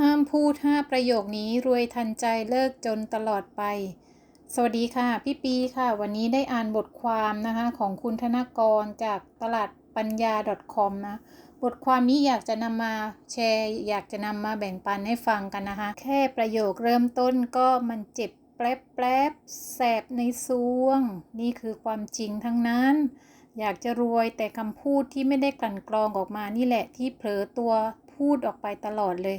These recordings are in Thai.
ห้ามพูดห้าประโยคนี้รวยทันใจเลิกจนตลอดไป สวัสดีค่ะ พี่ปีค่ะ วันนี้ได้อ่านบทความนะคะของคุณธนกรจากตลาดปัญญา .com นะ บทความนี้อยากจะนำมาแชร์ อยากจะนำมาแบ่งปันให้ฟังกันนะคะ แค่ประโยคเริ่มต้นก็มันเจ็บแป๊บแป๊บแสบในซวง นี่คือความจริงทั้งนั้น อยากจะรวยแต่คำพูดที่ไม่ได้กลั่นกรองออกมานี่แหละที่เผลอตัวพูดออกไปตลอดเลย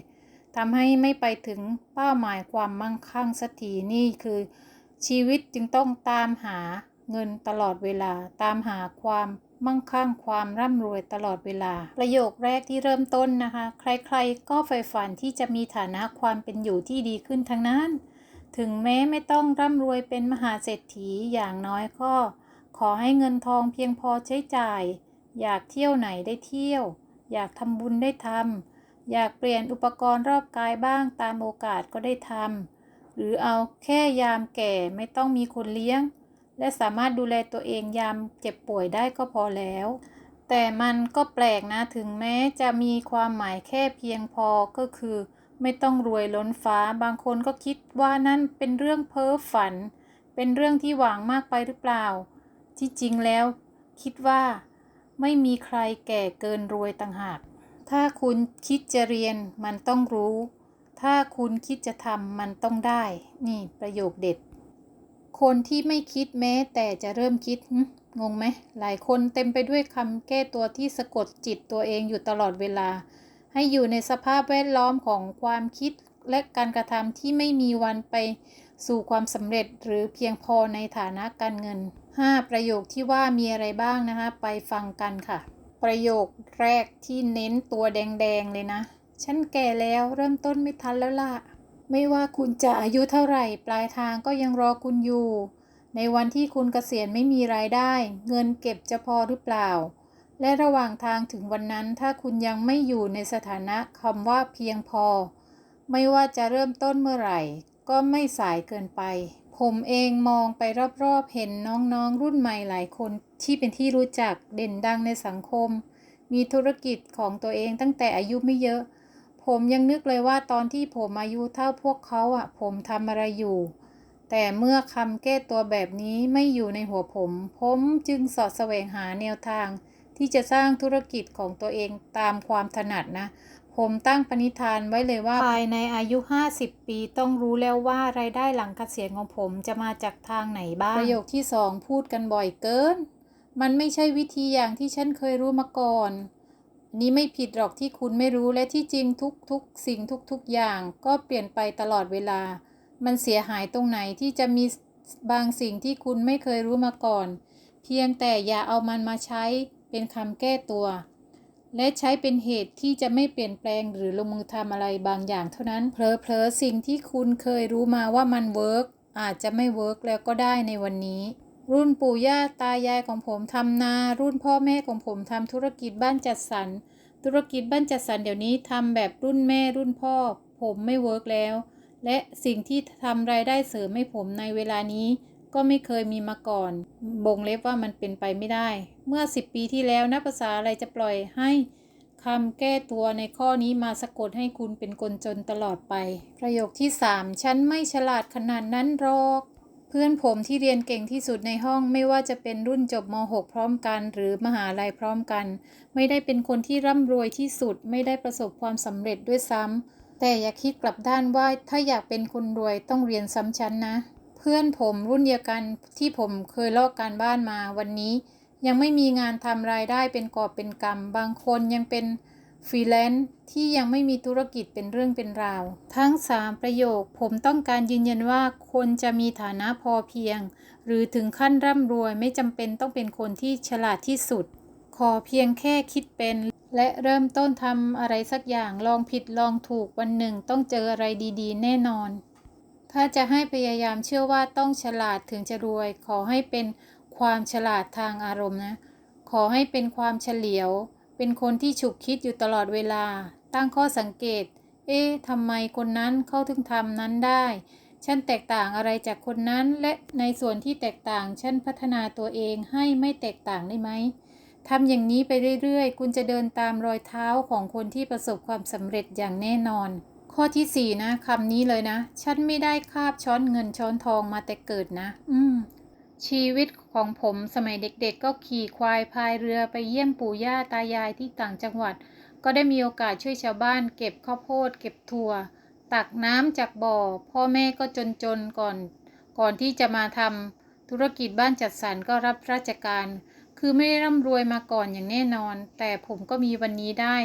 ทำให้ไม่ไปถึงเป้าหมายความมั่งคั่งสักทีนี่คือ ชีวิตจึงต้องตามหาเงินตลอดเวลา ตามหาความมั่งคั่งความร่ำรวยตลอดเวลา ประโยคแรกที่เริ่มต้นนะคะ ใครๆ ก็ใฝ่ฝันที่จะมีฐานะความเป็นอยู่ที่ดีขึ้นทั้งนั้น ถึงแม้ไม่ต้องร่ำรวยเป็นมหาเศรษฐีอย่างน้อยก็ ขอให้เงินทองเพียงพอใช้จ่าย อยากเที่ยวไหนได้เที่ยว อยากทำบุญได้ทำ อยากเปลี่ยนอุปกรณ์รอบกายบ้างตามโอกาสก็ได้ทำหรือเอาแค่ยามแก่ไม่ต้องมีคนเลี้ยง และสามารถดูแลตัวเองยามเจ็บป่วยได้ก็พอแล้ว แต่มันก็แปลกนะถึงแม้จะมีความหมายแค่เพียงพอก็คือ ไม่ต้องรวยล้นฟ้าบางคนก็คิดว่านั่นเป็นเรื่องเพ้อฝัน เป็นเรื่องที่หวังมากไปหรือเปล่า ที่จริงแล้ว คิดว่า ไม่มีใครแก่เกินรวยต่างหาก ถ้าคุณคิดจะเรียนมันต้องรู้ ถ้าคุณคิดจะทำมันต้องได้ นี่ประโยคเด็ด คนที่ไม่คิดแม้แต่จะเริ่มคิดงงไหมหลายคนเต็มไปด้วยคำแก้ตัวที่สะกดจิตตัวเองอยู่ตลอดเวลา ให้อยู่ในสภาพแวดล้อมของความคิดและการกระทำที่ไม่มีวันไปสู่ความสำเร็จหรือเพียงพอในฐานะการเงิน 5 ประโยคที่ว่ามีอะไรบ้างนะคะ ไปฟังกันค่ะ ประโยคแรกที่เน้นตัวแดงๆเลยนะ ฉันแก่แล้วเริ่มต้นไม่ทันแล้วล่ะ ไม่ว่าคุณจะอายุเท่าไหร่ ปลายทางก็ยังรอคุณอยู่ ในวันที่คุณเกษียณไม่มีรายได้ เงินเก็บจะพอหรือเปล่า และระหว่างทางถึงวันนั้นถ้าคุณยังไม่อยู่ในสถานะคำว่าเพียงพอ ไม่ว่าจะเริ่มต้นเมื่อไหร่ ก็ไม่สายเกินไป ผมเองมองไปรอบๆ เห็นน้องๆ รุ่นใหม่หลายคนที่เป็นที่รู้จักเด่นดังในสังคม มีธุรกิจของตัวเองตั้งแต่อายุไม่เยอะ ผมยังนึกเลยว่าตอนที่ผมอายุเท่าพวกเขาอะ ผมทำอะไรอยู่ แต่เมื่อคำแก้ตัวแบบนี้ไม่อยู่ในหัวผม ผมจึงสอดแสวงหาแนวทางที่จะสร้างธุรกิจของตัวเองตามความถนัดนะ ผมตั้งปณิธานไว้เลยว่าภายในอายุ 50 ปีต้องรู้แล้วว่ารายได้หลังเกษียณของผมจะมาจากทางไหนบ้าง ประโยคที่2พูดกันบ่อยเกิน มันไม่ใช่วิธีอย่างที่ฉันเคยรู้มาก่อนอันนี้ไม่ผิดหรอกที่คุณไม่รู้และที่จริงทุกๆ สิ่งทุกๆอย่าง ก็เปลี่ยนไปตลอดเวลา มันเสียหายตรงไหนที่จะมีบางสิ่งที่คุณไม่เคยรู้มาก่อน เพียงแต่อย่าเอามันมาใช้เป็นคำแก้ตัว และใช้เป็นเหตุที่จะไม่เปลี่ยนแปลงหรือลงมือทำอะไรบางอย่างเท่านั้นเพลอๆสิ่งที่คุณเคยรู้มาว่ามันเวิร์กอาจจะไม่เวิร์กแล้วก็ได้ในวันนี้ รุ่นปู่ย่าตายายของผมทำนา รุ่นพ่อแม่ของผมทำธุรกิจบ้านจัดสรร ธุรกิจบ้านจัดสรรเดี๋ยวนี้ทำแบบรุ่นแม่รุ่นพ่อ ผมไม่เวิร์กแล้ว และสิ่งที่ทำรายได้เสริมให้ผมในเวลานี้ ก็ไม่เคยมีมาก่อน บ่งเล็บว่ามันเป็นไปไม่ได้ เมื่อ 10 ปีที่แล้วนักภาษาอะไรจะปล่อยให้คำแก้ตัวในข้อนี้มาสะกดให้คุณเป็นคนจนตลอดไป ประโยคที่ 3 ฉันไม่ฉลาดขนาดนั้นหรอก เพื่อนผมที่เรียนเก่งที่สุดในห้องไม่ว่าจะเป็นรุ่นจบม .6 พร้อมกัน หรือมหาลัยพร้อมกัน ไม่ได้เป็นคนที่ร่ำรวยที่สุด ไม่ได้ประสบความสำเร็จด้วยซ้ำแต่อย่าคิดกลับด้านว่าถ้าอยากเป็นคนรวยต้องเรียนซ้ำชั้นนะ พื่อนผมรุ่นเดียวกันที่ผมเคยลอกการบ้านมาวันนี้ ยังไม่มีงานทำรายได้เป็นกอบเป็นกำบางคนยังเป็นฟรีแลนซ์ที่ยังไม่มีธุรกิจเป็นเรื่องเป็นราว ทั้ง 3 ประโยคผมต้องการยืนยันว่าคนจะมีฐานะพอเพียง หรือถึงขั้นร่ำรวยไม่จำเป็นต้องเป็นคนที่ฉลาดที่สุด ขอเพียงแค่คิดเป็น และเริ่มต้นทำอะไรสักอย่างลองผิดลองถูกวันหนึ่งต้องเจออะไรดีๆ แน่นอน ถ้าจะให้พยายามเชื่อว่าต้องฉลาดถึงจะรวย ขอให้เป็นความฉลาดทางอารมณ์นะ ขอให้เป็นความเฉลียว เป็นคนที่ฉุกคิดอยู่ตลอดเวลา ตั้งข้อสังเกต เอ๊ะทำไมคนนั้นเขาถึงทำนั้นได้ ฉันแตกต่างอะไรจากคนนั้น และในส่วนที่แตกต่าง ฉันพัฒนาตัวเองให้ไม่แตกต่างได้ไหมทำอย่างนี้ไปเรื่อยๆ คุณจะเดินตามรอยเท้าของคนที่ประสบความสำเร็จอย่างแน่นอน ข้อที่สี่นะคำนี้เลยนะ ฉันไม่ได้คาบช้อนเงินช้อนทองมาแต่เกิดนะ อืม ชีวิตของผมสมัยเด็กๆ ก็ขี่ควายพายเรือไปเยี่ยมปู่ย่าตายายที่ต่างจังหวัด ก็ได้มีโอกาสช่วยชาวบ้าน เก็บข้าวโพด เก็บถั่ว ตักน้ำจากบ่อ พ่อแม่ก็จนๆก่อน ก่อนที่จะมาทำธุรกิจบ้านจัดสรรก็รับราชการ คือไม่ได้ร่ำรวยมาก่อนอย่างแน่นอน แต่ผมก็มีวันนี้ได้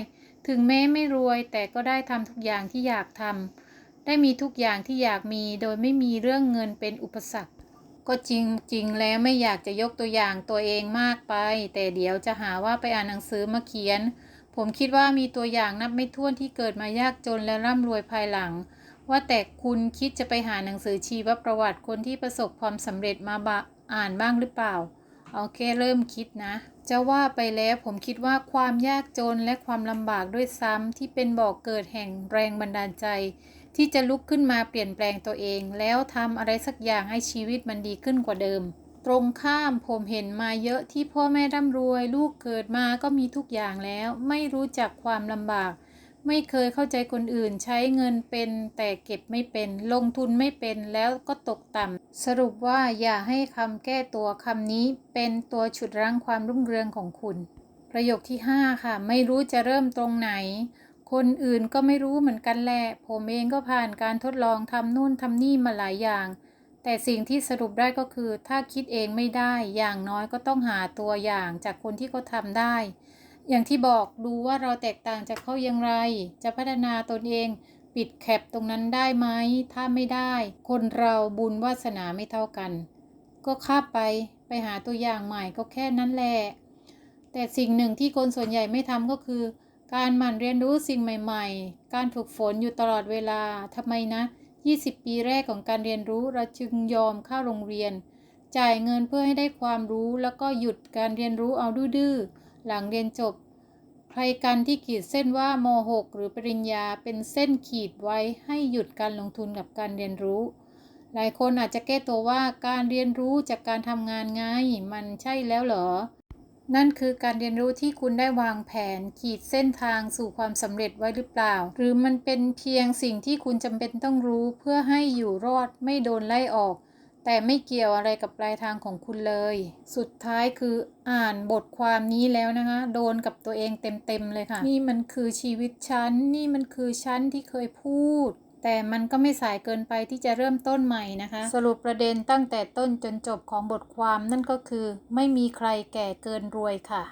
ถึงแม้ไม่รวยแต่ก็ได้ทำทุกอย่างที่อยากทำได้มีทุกอย่างที่อยากมีโดยไม่มีเรื่องเงินเป็นอุปสรรค ก็จริงๆ แล้วไม่อยากจะยกตัวอย่างตัวเองมากไป แต่เดี๋ยวจะหาว่าไปอ่านหนังสือมาเขียน ผมคิดว่ามีตัวอย่างนับไม่ถ้วนที่เกิดมายากจนและร่ำรวยภายหลัง ว่าแต่คุณคิดจะไปหาหนังสือชีวประวัติคนที่ประสบความสำเร็จมาบะอ่านบ้างหรือเปล่า เอาแค่เริ่มคิดนะ จะว่าไปแล้วผมคิดว่าความยากจนและความลำบากด้วยซ้ำที่เป็นบ่อกเกิดแห่งแรงบันดาลใจ ที่จะลุกขึ้นมาเปลี่ยนแปลงตัวเอง แล้วทำอะไรสักอย่างให้ชีวิตมันดีขึ้นกว่าเดิม ตรงข้ามผมเห็นมาเยอะที่พ่อแม่ร่ำรวย ลูกเกิดมาก็มีทุกอย่างแล้ว ไม่รู้จักความลำบาก ไม่เคยเข้าใจคนอื่นใช้เงินเป็นแต่เก็บไม่เป็น ลงทุนไม่เป็นแล้วก็ตกต่ำ สรุปว่าอย่าให้คำแก้ตัวคำนี้เป็นตัวฉุดรั้งความรุ่งเรืองของคุณ ประโยคที่ 5 ค่ะ ไม่รู้จะเริ่มตรงไหน คนอื่นก็ไม่รู้เหมือนกันแหละ ผมเองก็ผ่านการทดลองทำนู่นทำนี่มาหลายอย่าง แต่สิ่งที่สรุปได้ก็คือ ถ้าคิดเองไม่ได้ อย่างน้อยก็ต้องหาตัวอย่างจากคนที่เขาทำได้ อย่างที่บอกดูว่าเราแตกต่างจากเขาอย่างไร จะพัฒนาตนเองปิดแคปตรงนั้นได้ไหม ถ้าไม่ได้ คนเราบุญวาสนาไม่เท่ากัน ก็ข้าไปไปหาตัวอย่างใหม่ก็แค่นั้นแหละ แต่สิ่งหนึ่งที่คนส่วนใหญ่ไม่ทำก็คือ การหมั่นเรียนรู้สิ่งใหม่ ๆ การฝึกฝนอยู่ตลอดเวลาทำไมนะ 20 ปีแรกของการเรียนรู้เราจึงยอมเข้าโรงเรียน จ่ายเงินเพื่อให้ได้ความรู้แล้วก็หยุดการเรียนรู้เอาดื้อๆ หลังเรียนจบ ใครกันที่ขีดเส้นว่าม6หรือปริญญาเป็นเส้นขีดไว้ให้หยุดการลงทุนกับการเรียนรู้ หลายคนอาจจะแก้ตัวว่าการเรียนรู้จากการทำงานไงมันใช่แล้วเหรอ นั่นคือการเรียนรู้ที่คุณได้วางแผนขีดเส้นทางสู่ความสำเร็จไว้หรือเปล่า หรือมันเป็นเพียงสิ่งที่คุณจำเป็นต้องรู้เพื่อให้อยู่รอดไม่โดนไล่ออก แต่ไม่เกี่ยวอะไรกับปลายทางของคุณเลย สุดท้ายคืออ่านบทความนี้แล้วนะคะ โดนกับตัวเองเต็มๆเลยค่ะ นี่มันคือชีวิตฉัน นี่มันคือฉันที่เคยพูด แต่มันก็ไม่สายเกินไปที่จะเริ่มต้นใหม่นะคะ สรุปประเด็นตั้งแต่ต้นจนจบของบทความนั่นก็คือ ไม่มีใครแก่เกินรวยค่ะ